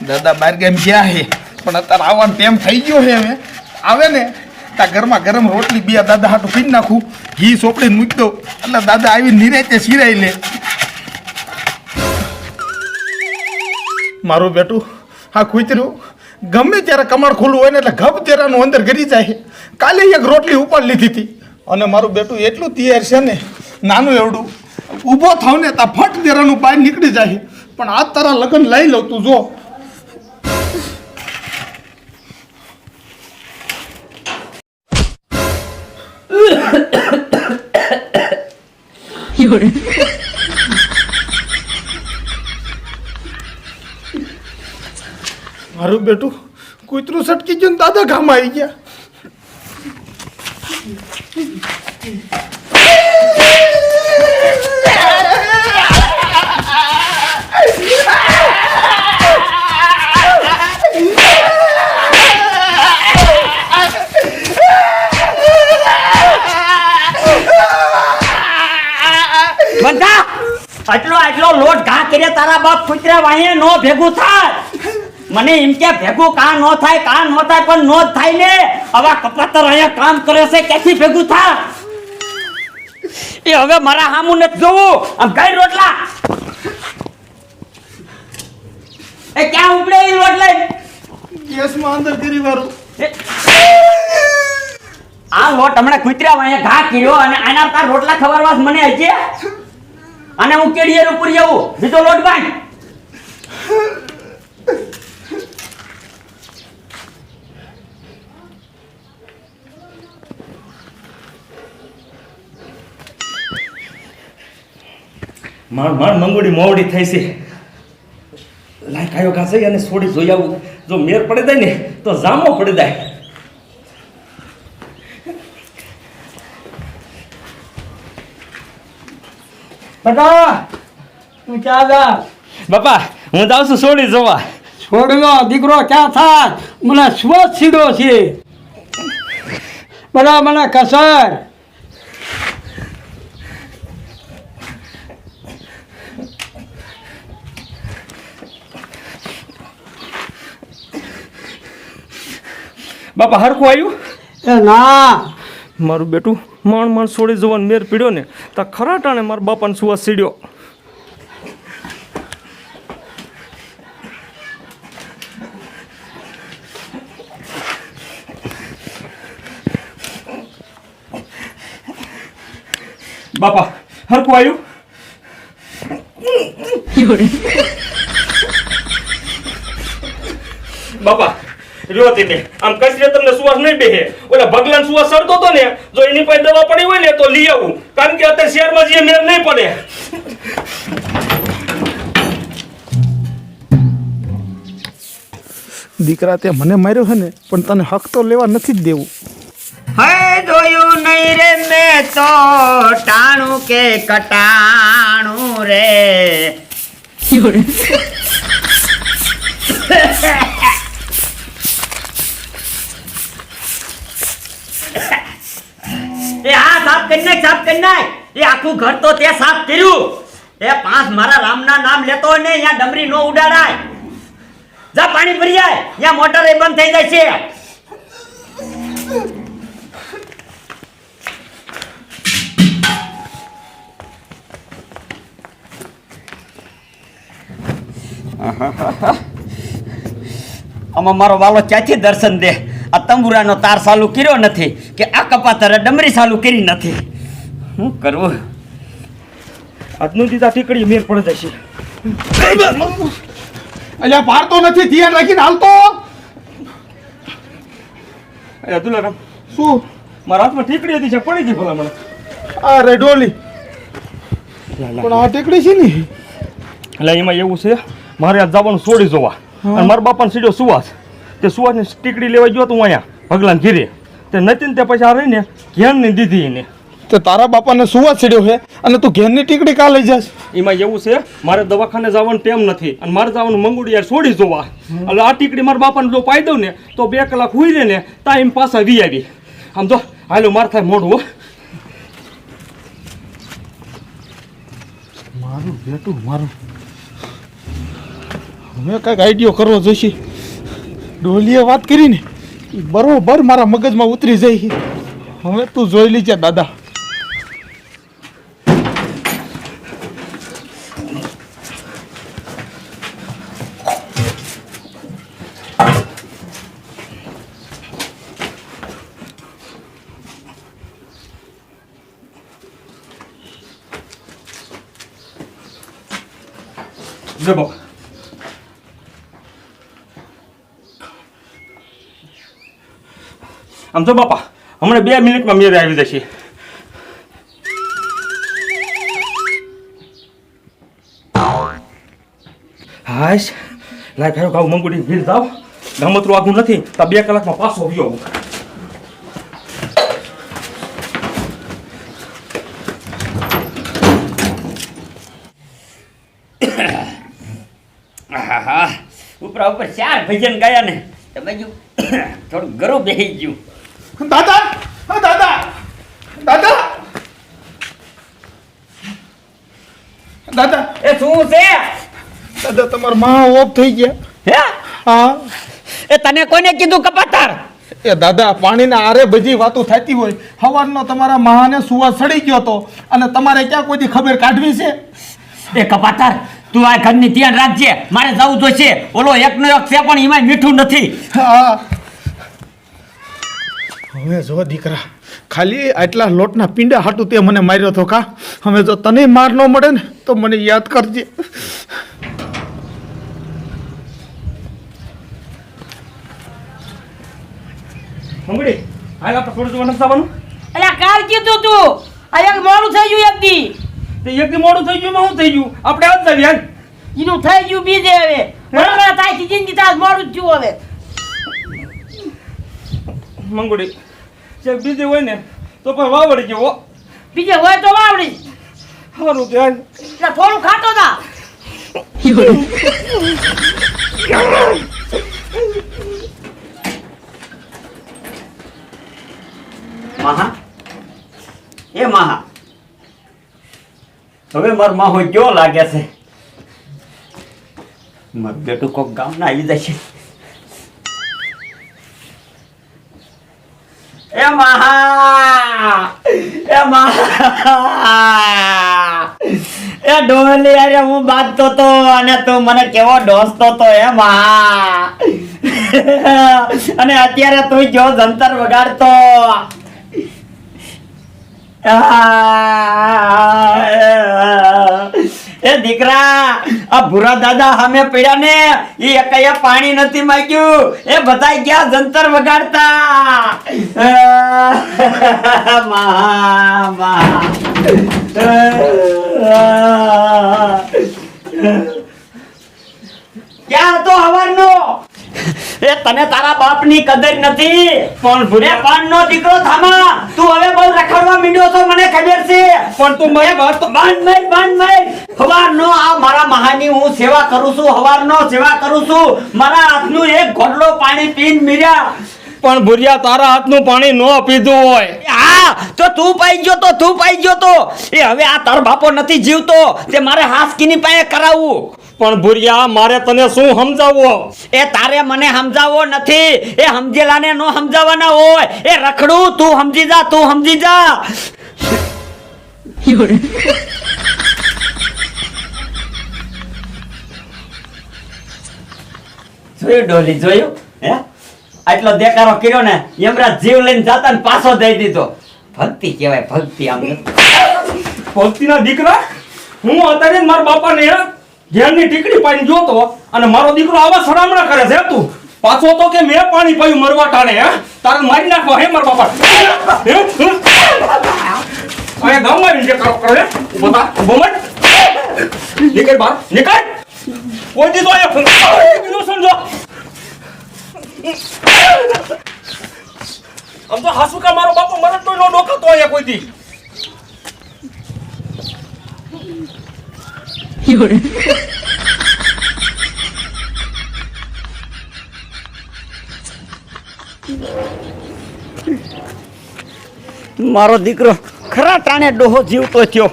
દાદા બહાર ગેમ ગયા હે, પણ અત્યારે આવવાનું તેમ થઈ ગયો છે હવે. આવે ને ત્યાં ગરમા ગરમ રોટલી બે દાદા હાટું પી નાખું, ઘી સોપડી મૂકી દઉં. એટલે દાદા આવી નિરાયતે સિરાઈ લે. મારું બેટું, હા કૂતર્યું ગમે ત્યારે કમાડ ખુલ્લું હોય ને એટલે ગપ તેરાનું અંદર ગરી જાય કાલે એક રોટલી ઉપાડ લીધી હતી. અને મારું બેટું એટલું તૈયાર છે ને, નાનું એવડું, ઊભો થાવ ને ત્યાં ફટ તેરાનું પાય નીકળી જાય પણ આ તારા લગ્ન લઈ લઉં તું, જો. મારું બેટું કૂતરું સટકી ગયું દાદા ગામ આવી ગયા. બાપ કુતરા વાહે નો ભેગું થાય. મને એમ કે ભેગું કા નો થાય કા નો થાય પણ નો થાય ને. આવા કપાતર અહીંયા કામ કરે છે ક્યાંથી ભેગું થાય? એ હવે મારા હામું નથી જોવું. આમ ગઈ રોટલા. એ ક્યાં ઉપડે એ રોટલે? લઈ ગેસમાં અંદર કરી વાળું. આ લોટ હમણાં કુતરા વાહે ઘા કર્યો અને આના પર રોટલા ખબરવા મને હજી અને હું કેડીએ ઉપર જવું બીજો લોટ બાંધ. માર માર મંગોડી મોવડી થઈ છે. લાયક આવ્યો ઘાસે અને છોડી જોઈ આવું. જો મેર પડી જાય ને, તો જામો પડી જાય. બધા તું ક્યાં જા? બાપા હું જાઉં છું છોડી જોવા. છોડનો દીકરો ક્યાં થાય મને સ્વચ્છ સીડો છે? બધા મને કસર. બાપા હરકું આવ્યું? એ ના. મારું બેટું માણ માણ છોડી જવાનું મેર પીડ્યો ને. તો ખરા ટાણે મારા બાપાને સુવા સીડ્યો. બાપા હરકું આવ્યું બાપા રહ્યો તેને આમ કચરે તમને સુવાસ નહીં બેહે? ઓલા ભગલાન સુવાસ સડતો તો ને જો એની પાસે દવા પડી હોય ને તો લઈ આવું. કારણ કે અત્યારે શહેરમાં જે મેર નહીં પડે. દીકરા તે મને માર્યો છે ને પણ તને હક તો લેવા નથી જ દેવું. હે જોયું નહીં રે મેં તો ટાણું કે કટાણું રે? એ હા, સાફ કરી નાખ સાફ કરી નાખ એ આખું ઘર તો તે સાફ કર્યું. એ પાંચ મારા રામના નામ લેતો ને, અહીંયા ડમરી નો ઉડાડાય. જા, પાણી ભરી જાય અહીંયા મોટર એ બંધ થઈ જાય છે. આમાં મારો વાલો ક્યાંથી દર્શન દે? આ તંબુરાનો તાર ચાલુ કર્યો નથી કે આ કપાતરે ડમરી ચાલુ કરી નથી. શું કરવું? આજનું દીધા ટીકડી મેર પડી જશે. અલ્યા પારતો નથી ધ્યાન રાખીને હાલતો. અલ્યા દુલારામ શું? મારા હાથમાં ટીકડી હતી છે પડી ગઈ ભલા મને. અરે ડોલી. પણ આ ટીકડી છે ને? એટલે એમાં એવું છે મારે આ જવાનું છોડી જોવા. અને મારા બાપાને સીડ્યો સુવાસ. તે સુવાસની ટીકડી લેવા ગયો તો અહીંયા ભગલાન ઘીરે. તે નતીન તે પછી આ રહીને ઘેરની દીધી એને. તો તારા બાપાને સુવાસ ચડ્યો છે અને તું ઘેરની ટીકડી કા લઈ જાસ એમાં એવું છે મારે દવાખાને જવાનું ટેમ નથી અને મારે જવાનું મંગુડી યાર છોડી જોવા. એટલે આ ટીકડી મારા બાપાને જો પાઈ દઉં ને તો બે કલાક હુઈ રહે ને ટાઈમ એમ પાછા વી આવી. આમ જો હાલો માર થાય મોઢું મારું બેટું મારું. હવે કાંઈક આઈડિયો કરવો જોઈશે. ડોલીએ વાત કરીને બરોબર મારા મગજમાં ઉતરી જાય હવે તું જોઈ લીજે, દાદા. જો બાપા. આમ તો બાપા, હમણાં બે મિનિટમાં મેરે આવી જશે. હાશ, લાય ખાયો ખાવ મંગુડી ભીડ જાવ. ગામતરું આગું નથી, તો બે કલાકમાં પાછો હું. ઉપરા ઉપર ચાર ભજન ગયા ને તમે જો થોડું ગરું બેસી ગયું. દાદા દાદા દાદા દાદા એ શું છે દાદા તમારા માં ઓફ થઈ ગયા હે હા એ તને કોને કીધું કપાતાર એ દાદા પાણીના આરે બધી વાતો થતી હોય. સવારનો તમારા મહાને સુવા સડી ગયો તો અને તમારે ક્યાં કોઈથી ખબર કાઢવી છે? એ કપાતર તું આ ઘરની ધ્યાન રાખજે. મારે જવું જોઈશે. ઓલો એકનો એક છે પણ એમાં મીઠું નથી. હા. હવે જો દીકરા. ખાલી આટલા લોટના પીંડા હાટું તે મને માર્યો હતો કા? હવે જો તને માર ન મળે ને તો મને યાદ કરજે. મંગડી હાલ આપણે થોડું જોવાનું નથી અલ્યા કાલ કીધું તું. આ એક મોડું થઈ ગયું એક દી. તે એક દી મોડું થઈ ગયું શું થઈ ગયું? આપણે આજ જઈએ હાલ. એનું થઈ ગયું બીજે હવે. બરાબર થાય જિંદગી તાસ મોડું જ થયું હવે. મંગુડી જે બીજી હોય ને તો પણ વાવડી જવો બીજે હોય તો વાવડી. સારું ધ્યાન એટલે થોડું ખાતો તા મહા? એ મહા. હવે માર માહો કયો લાગે છે. મારું બેટું કોક ગામના આવી જશે. એ મહા! એ મહા! એ ડોલી અરે હું બાંધતો તો અને તું મને કેવો ડોસતો તો એ મહા! અને અત્યારે તું જો જંતર વગાડતો. એ દીકરા, આ ભૂરા દાદા સામે પીડા ને એ એકઈએ પાણી નથી માંગ્યું. એ બધા ગયા જંતર વગાડતા. ક્યાં હતો હવારનો? એ તને તારા બાપની કદર નથી. પણ ભૂરે પાનનો દીકરો થામા. તું હવે બહુ રખડવા માંડ્યો છો, મને ખબર છે. પણ તું મારી વાત બાંધ મર બાંધ મર. હવારનો, આ મારા મહાની, હું સેવા કરું છું, હવારનો સેવા કરું છું. મારા હાથનું એક ઘોડલો પાણી પીન મીર્યા. પણ ભુરિયા તારા હાથનું પાણી ન પીધું હોય. હા તો તું પાઈ ગયો તો તું પાઈ ગયો તો. એ હવે આ તારો બાપો નથી જીવતો. તે મારે હાસકીની પાસે કરાવવું પણ ભુરિયા મારે તને શું સમજાવવો? એ તારે મને સમજાવવો નથી. એ સમજેલાને નો સમજાવવાના હોય. એ રખડું તું સમજી જા તું સમજી જા. જોયું ડોલી જોયું? હે? આટલો દેકારો કર્યો ને, યમરાજ જીવ લઈને જાતા ને પાછો દઈ દીધો. ભક્તિ કહેવાય, ભક્તિ આમ ભક્તિના દીકરા? હું અત્યારે મારા બાપાને ઘેરની ટીકડી પાઈને જોતો અને મારો દીકરો આવા સરામણા કરે છે તું? પાછો તો કે મેં પાણી પાયું મરવા ટાણે હે? તારે મારી નાખવા, હે મારા બાપા? હે? અહીંયા ગામમાં જે કરો, કરે થા, ઊભો નીકળ બાર નીકળ. કોઈ દીધો અહીંયા બીજું સમજો આમ તો હાસુકા મારો બાપો મરદ તો નો ડોકાતો અહીંયા કોઈ દી. મારો દીકરો ખરા ટાણે ડોહો જીવતો થયો.